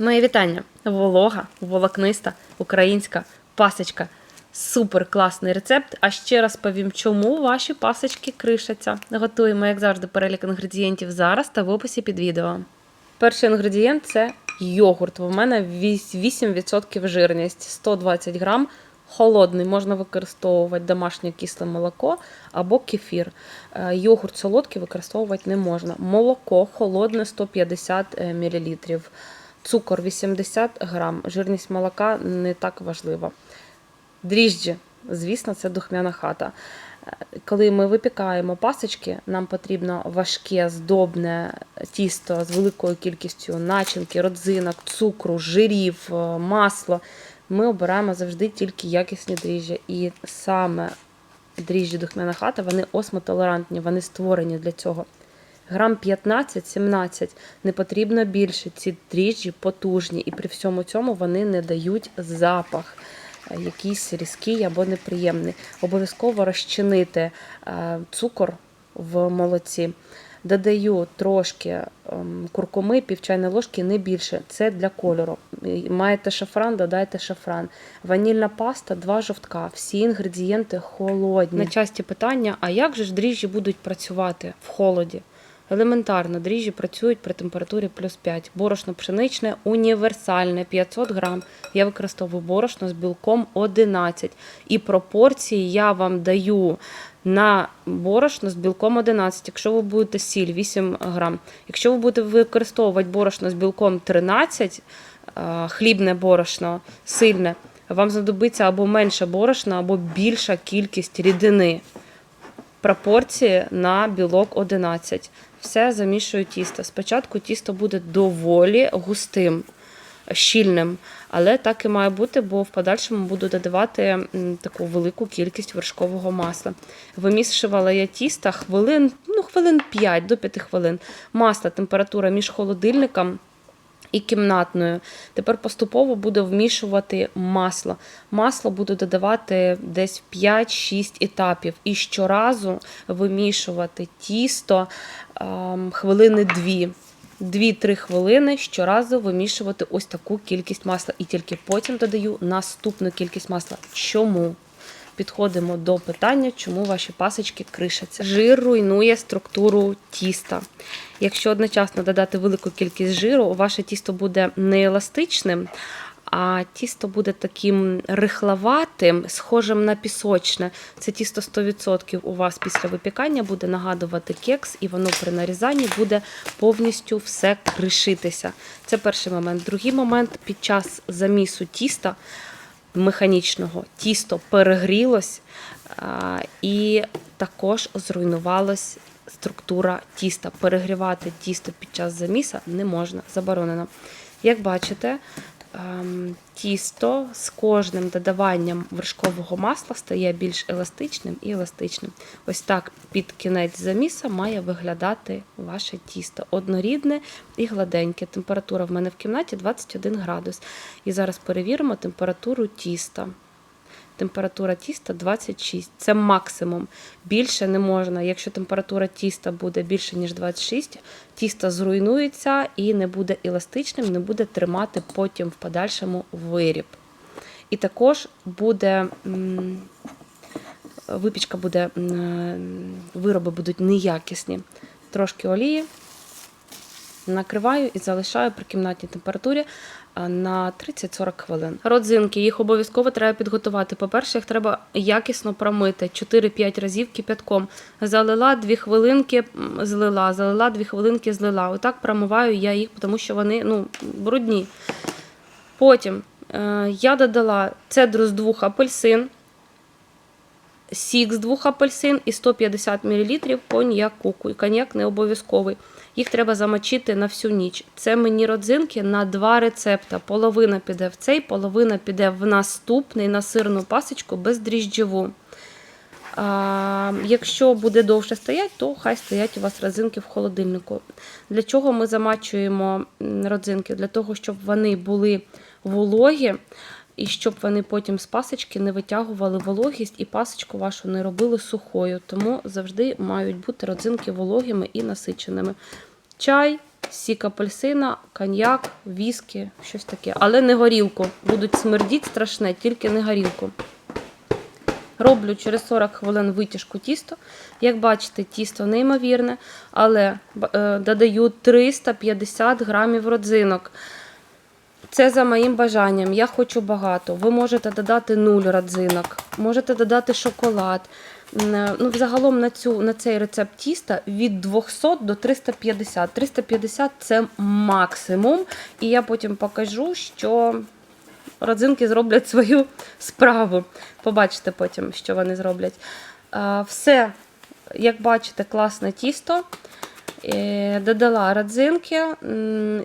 Моє вітання. Волога, волокниста, українська пасочка. Супер класний рецепт. А ще раз повім, чому ваші пасочки кришаться. Готуємо, як завжди, перелік інгредієнтів зараз та в описі під відео. Перший інгредієнт це йогурт. У мене 8% жирність, 120 грам. Холодний можна використовувати домашнє кисле молоко або кефір. Е, Йогурт солодкий використовувати не можна. Молоко холодне 150 мл. Цукор 80 грам. Жирність молока не так важлива. Дріжджі, звісно, це духмяна хата. Коли ми випікаємо пасочки, нам потрібно важке, здобне тісто з великою кількістю начинки, родзинок, цукру, жирів, е, масла. Ми обираємо завжди тільки якісні дріжджі. І саме дріжджі духмяна хата, вони осмотолерантні, вони створені для цього. Грам 15-17 не потрібно більше. Ці дріжджі потужні, і при всьому цьому вони не дають запах е, якийсь різкий або неприємний. Обов'язково розчинити е, цукор в молоці. Додаю трошки ем, куркуми, пів чайної ложки, не більше. Це для кольору. Маєте шафран, додайте шафран. Ванільна паста, два жовтка. Всі інгредієнти холодні. На часті питання: а як же ж дріжджі будуть працювати в холоді? Елементарно, дріжджі працюють при температурі плюс 5. Борошно пшеничне універсальне 500 грам. Я використовую борошно з білком 11. І пропорції я вам даю на борошно з білком 11. Якщо ви будете сіль 8 грам. Якщо ви будете використовувати борошно з білком 13, е, хлібне борошно сильне, вам знадобиться або менше борошна, або більша кількість рідини пропорції на білок 11. Все замішую тісто. Спочатку тісто буде доволі густим, щільним, але так і має бути, бо в подальшому буду додавати таку велику кількість вершкового масла. Вимішувала я тісто хвилин, ну, хвилин 5 до 5 хвилин. Масло, температура між холодильником і кімнатною. Тепер поступово буду вмішувати масло. Масло буду додавати десь 5-6 етапів. І щоразу вимішувати тісто ем, хвилини 2. 2-3 хвилини щоразу вимішувати ось таку кількість масла. І тільки потім додаю наступну кількість масла. Чому? Підходимо до питання, чому ваші пасочки кришаться. Жир руйнує структуру тіста. Якщо одночасно додати велику кількість жиру, ваше тісто буде не еластичним, а тісто буде таким рихловатим, схожим на пісочне. Це тісто 100% у вас після випікання буде нагадувати кекс, і воно при нарізанні буде повністю все кришитися. Це перший момент. Другий момент під час замісу тіста механічного тісто перегрілось і також зруйнувалась структура тіста. Перегрівати тісто під час заміса не можна, заборонено. Як бачите, тісто з кожним додаванням вершкового масла стає більш еластичним і еластичним. Ось так під кінець заміса має виглядати ваше тісто. Однорідне і гладеньке. Температура в мене в кімнаті 21 градус. І зараз перевіримо температуру тіста. Температура тіста 26. Це максимум. Більше не можна. Якщо температура тіста буде більше, ніж 26, тісто зруйнується і не буде еластичним, не буде тримати потім в подальшому виріб. І також буде. Випічка буде, вироби будуть неякісні. Трошки олії накриваю і залишаю при кімнатній температурі на 30-40 хвилин. Родзинки їх обов'язково треба підготувати. По-перше, їх треба якісно промити 4-5 разів кипятком. Залила 2 хвилинки, злила, залила 2 хвилинки, злила. Отак промиваю я їх, тому що вони ну, брудні. Потім е, я додала цедру з двох апельсин, сік з двох апельсин і 150 мл коньяку. Коньяк не обов'язковий. Їх треба замочити на всю ніч. Це мені родзинки на два рецепта. Половина піде в цей, половина піде в наступний на сирну пасочку бездріжджову. А, якщо буде довше стоять, то хай стоять у вас родзинки в холодильнику. Для чого ми замачуємо родзинки? Для того, щоб вони були вологі, і щоб вони потім з пасочки не витягували вологість і пасочку вашу не робили сухою. Тому завжди мають бути родзинки вологими і насиченими. Чай, сік апельсина, коньяк, віскі, щось таке. Але не горілку. Будуть смердіть страшне, тільки не горілку. Роблю через 40 хвилин витяжку тісто. Як бачите, тісто неймовірне, але е, додаю 350 грамів родзинок. Це за моїм бажанням. Я хочу багато. Ви можете додати 0 родзинок, можете додати шоколад. Е, Ну, взагалом на, цю, на цей рецепт тіста від 200 до 350. 350 це максимум. І я потім покажу, що родзинки зроблять свою справу. Побачите потім, що вони зроблять. Все, як бачите, класне тісто. Е, Додала родзинки,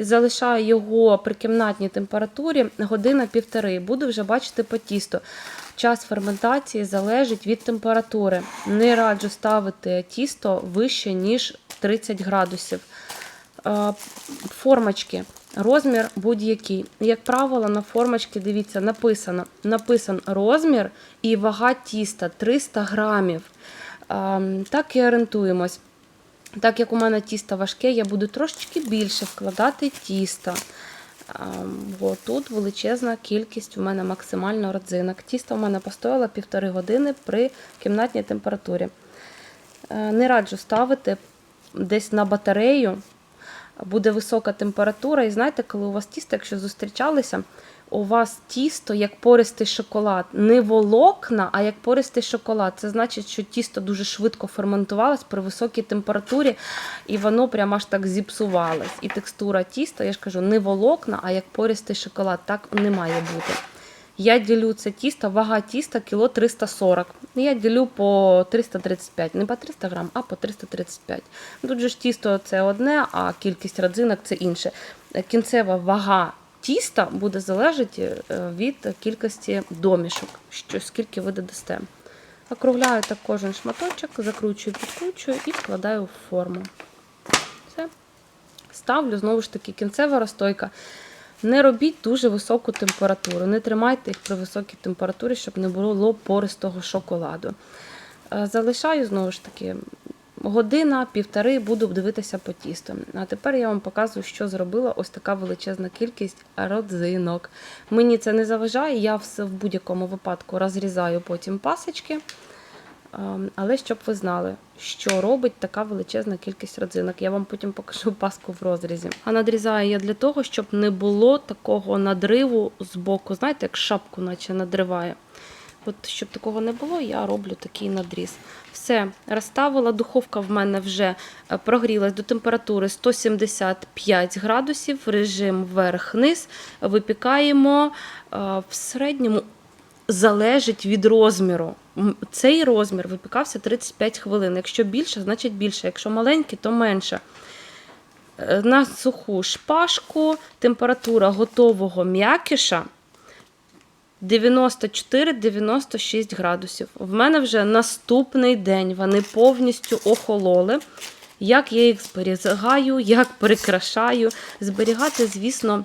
залишаю його при кімнатній температурі година-півтори. Буду вже бачити по тісту. Час ферментації залежить від температури. Не раджу ставити тісто вище, ніж 30 градусів. Е, Формочки. Розмір будь-який. Як правило, на формочці, дивіться, написано написан розмір і вага тіста 300 грамів. Ем, Так і орієнтуємось. Так як у мене тісто важке, я буду трошечки більше вкладати тіста. Ем, Бо тут величезна кількість у мене максимально родзинок. Тісто у мене постояло півтори години при кімнатній температурі. Е, Не раджу ставити десь на батарею. Буде висока температура, і знаєте, коли у вас тісто, якщо зустрічалися, у вас тісто як пористий шоколад, не волокна, а як пористий шоколад. Це значить, що тісто дуже швидко ферментувалось при високій температурі, і воно прямо аж так зіпсувалось. І текстура тіста, я ж кажу, не волокна, а як пористий шоколад. Так не має бути. Я ділю це тісто, вага тіста кіло 340. Я ділю по 335, не по 300 грам, а по 335. Тут же ж тісто це одне, а кількість родзинок це інше. Кінцева вага тіста буде залежати е, від кількості домішок, що скільки ви додасте. Округляю так кожен шматочок, закручую, підкручую і вкладаю в форму. Все. Ставлю знову ж таки кінцева розстойка. Не робіть дуже високу температуру, не тримайте їх при високій температурі, щоб не було пористого шоколаду. Е, Залишаю знову ж таки година, півтори буду дивитися по тісту. А тепер я вам показую, що зробила ось така величезна кількість родзинок. Мені це не заважає, я все в будь-якому випадку розрізаю потім пасочки. Але щоб ви знали, що робить така величезна кількість родзинок. Я вам потім покажу паску в розрізі. А надрізаю я для того, щоб не було такого надриву з боку. Знаєте, як шапку, наче надриває. От щоб такого не було, я роблю такий надріз. Все, розставила. Духовка в мене вже е, прогрілась до температури 175 градусів, режим вверх-низ. Випікаємо е, в середньому залежить від розміру. Цей розмір випікався 35 хвилин. Якщо більше, значить більше. Якщо маленький, то менше. Е, На суху шпажку температура готового м'якіша 94-96 градусів. В мене вже наступний день вони повністю охололи. Як я їх зберігаю, як прикрашаю. Зберігати, звісно,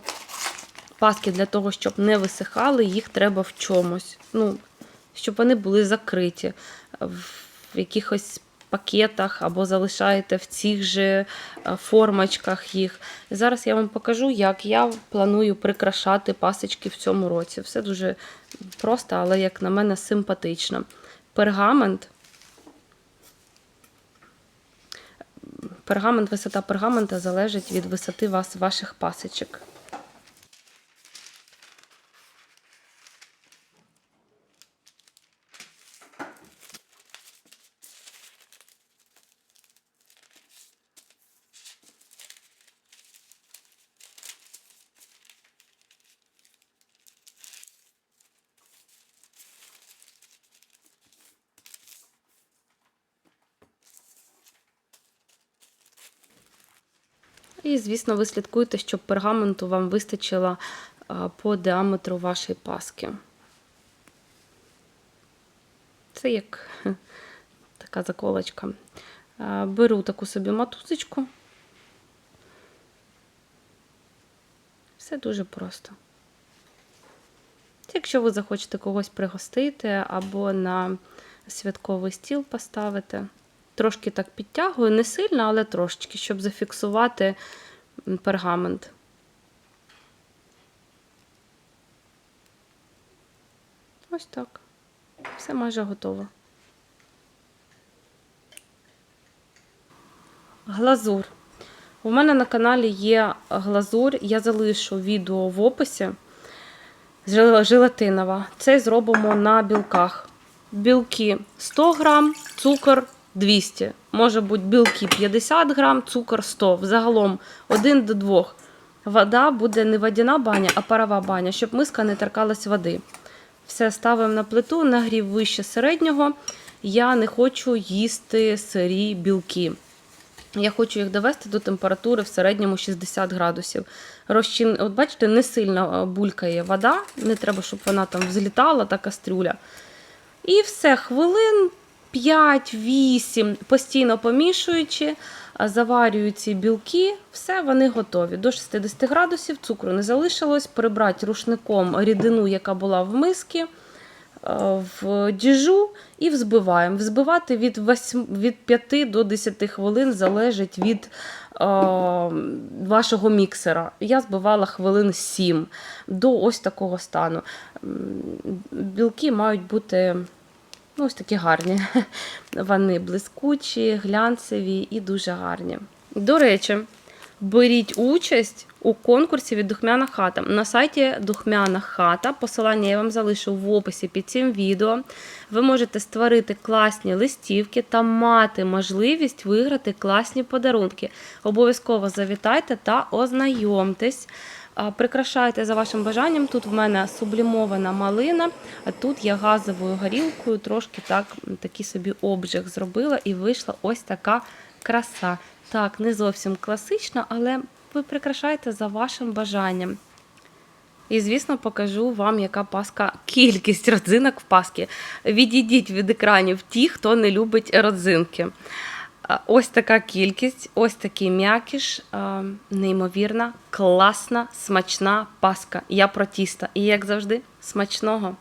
паски для того, щоб не висихали, їх треба в чомусь. Ну, щоб вони були закриті в якихось пакетах або залишаєте в цих же е, формочках їх. Зараз я вам покажу, як я планую прикрашати пасочки в цьому році. Все дуже просто, але, як на мене, симпатично. Пергамент. Пергамент, висота пергамента залежить від висоти вас, ваших пасочок. І, звісно, ви слідкуєте, щоб пергаменту вам вистачило по діаметру вашої паски. Це як така заколочка. Беру таку собі матузочку. Все дуже просто. Якщо ви захочете когось пригостити або на святковий стіл поставити, трошки так підтягую, не сильно, але трошечки, щоб зафіксувати пергамент. Ось так. Все майже готово. Глазур. У мене на каналі є глазур, я залишу відео в описі. Жел- Желатинова. Це зробимо на білках. Білки 100 грам, цукор 200. Може бути білки 50 грам, цукор 100. Взагалом 1 до 2. Вода буде не водяна баня, а парова баня, щоб миска не торкалась води. Все ставимо на плиту, нагрів вище середнього. Я не хочу їсти сирі білки. Я хочу їх довести до температури в середньому 60 градусів. Розчин... От бачите, не сильно е, булькає вода, не треба, щоб вона там взлітала, та кастрюля. І все, хвилин 5-8, постійно помішуючи, а, заварюю ці білки, все, вони готові. До 60 градусів цукру не залишилось. Прибрати рушником рідину, яка була в мискі, е, в діжу і взбиваємо. Взбивати від, 8, від 5 до 10 хвилин залежить від е, вашого міксера. Я збивала хвилин 7 до ось такого стану. Білки мають бути ну, ось такі гарні. Вони блискучі, глянцеві і дуже гарні. До речі, беріть участь у конкурсі від Духмяна хата. На сайті Духмяна хата, посилання я вам залишу в описі під цим відео. Ви можете створити класні листівки та мати можливість виграти класні подарунки. Обов'язково завітайте та ознайомтесь. Прикрашайте за вашим бажанням. Тут в мене сублімована малина, а тут я газовою горілкою трошки так, такий собі обжиг зробила і вийшла ось така краса. Так, не зовсім класична, але ви прикрашаєте за вашим бажанням. І, звісно, покажу вам, яка паска кількість родзинок в паскі. Відійдіть від екранів ті, хто не любить родзинки. Ось така кількість, ось такий м'якіш, неймовірна, класна, смачна паска. Я про тіста. І як завжди, смачного!